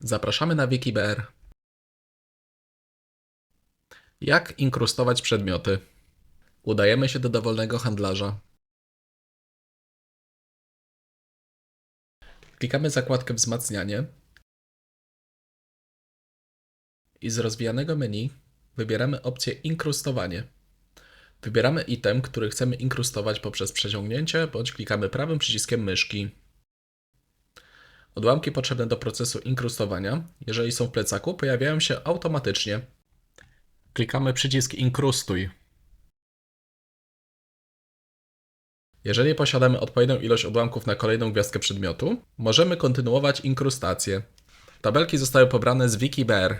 Zapraszamy na WikiBR. Jak inkrustować przedmioty? Udajemy się do dowolnego handlarza. Klikamy zakładkę Wzmacnianie i z rozwijanego menu wybieramy opcję Inkrustowanie. Wybieramy item, który chcemy inkrustować poprzez przeciągnięcie, bądź klikamy prawym przyciskiem myszki. Odłamki potrzebne do procesu inkrustowania, jeżeli są w plecaku, pojawiają się automatycznie. Klikamy przycisk Inkrustuj. Jeżeli posiadamy odpowiednią ilość odłamków na kolejną gwiazdkę przedmiotu, możemy kontynuować inkrustację. Tabelki zostały pobrane z WikiBR.